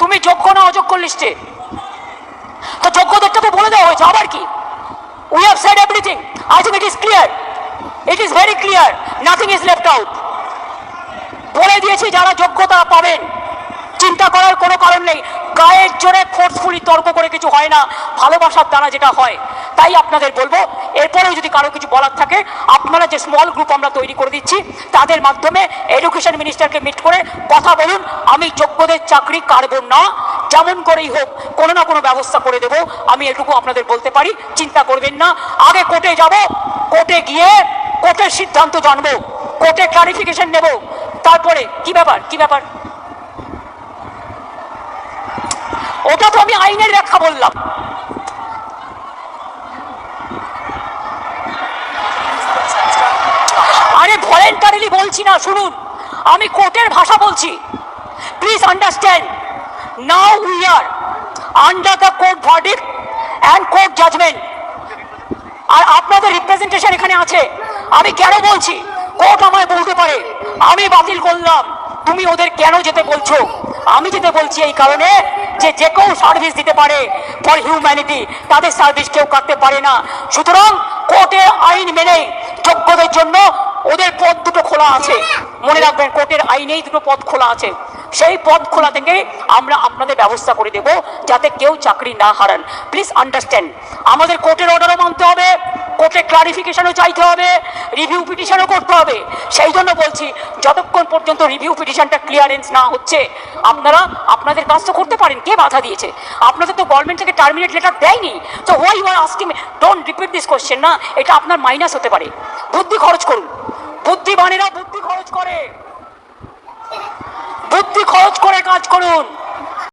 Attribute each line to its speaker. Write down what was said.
Speaker 1: তুমি যোগ্য না অযোগ্য লিস্টে। তো যোগ্যদেরটা তো বলে দেওয়া হয়েছে, আবার কি? We have said everything I think it is clear it is very clear nothing is left out বলে দিয়েছি, যারা যোগ্যতা পাবেন। চিন্তা করার কোনো কারণ নেই। গায়ের জোরে ফোর্সফুলি তর্ক করে কিছু হয় না। ভালোবাসার দ্বারা যেটা হয়, তাই আপনাদের বলব। এরপরেও যদি কারও কিছু বলার থাকে আপনারা যে স্মল গ্রুপ আমরা তৈরি করে দিচ্ছি, তাদের মাধ্যমে এডুকেশন মিনিস্টারকে মিট করে কথা বলুন, আমি যোগ্যদের চাকরি কাড়ব না, যেমন করেই হোক, কোনো না কোনো ব্যবস্থা করে দেব, আমি এটুকু আপনাদের বলতে পারি, চিন্তা করবেন না, আগে কোর্টে যাব, কোর্টে গিয়ে কোর্টের সিদ্ধান্ত জানব, কোর্টে ক্লারিফিকেশন নেব, তারপরে, কি ব্যাপার কি ব্যাপার? ওটা তো আমি আইনের ব্যাখ্যা বললাম আরে ভলেন্টারিলি বলছি না, শুনুন। আমি কোর্টের ভাষা বলছি। Please understand now we are under the court verdict and court judgment আর আপনাদের রিপ্রেজেন্টেশন এখানে আছে। আমি কেন বলছি? কোর্ট আমায় বলতে পারে। আমি বাতিল করলাম। তুমি ওদের কেন যেতে বলছো? আমি যেতে বলছি এই কারণে যে যে কেউ সার্ভিস দিতে পারে ফর হিউম্যানিটি তাদের সার্ভিস কেউ কাটতে পারে না। সুতরাং কোর্টের আইন মেনে যোগ্যদের জন্য ওদের পথ দুটো খোলা আছে। মনে রাখবেন কোর্টের আইনেই দুটো পথ খোলা আছে। সেই পদ খোলা থেকে আমরা আপনাদের ব্যবস্থা করে দেব যাতে কেউ চাকরি না হারান। প্লিজ আন্ডারস্ট্যান্ড আমাদের কোর্টের অর্ডারও মানতে হবে কোর্টে ক্লারিফিকেশনও চাইতে হবে রিভিউ পিটিশনও করতে হবে। সেই জন্য বলছি, যতক্ষণ পর্যন্ত রিভিউ পিটিশনটা ক্লিয়ারেন্স না হচ্ছে, আপনারা আপনাদের কাজ তো করতে পারেন, কে বাধা দিয়েছে? আপনাদের তো গভর্নমেন্ট থেকে টার্মিনেট লেটার দেয়নি। তো why you asking don't repeat this question না, এটা আপনার মাইনাস হতে পারে। বুদ্ধি খরচ করুন। বুদ্ধিমানেরা বুদ্ধি খরচ করে। কাজ করুন।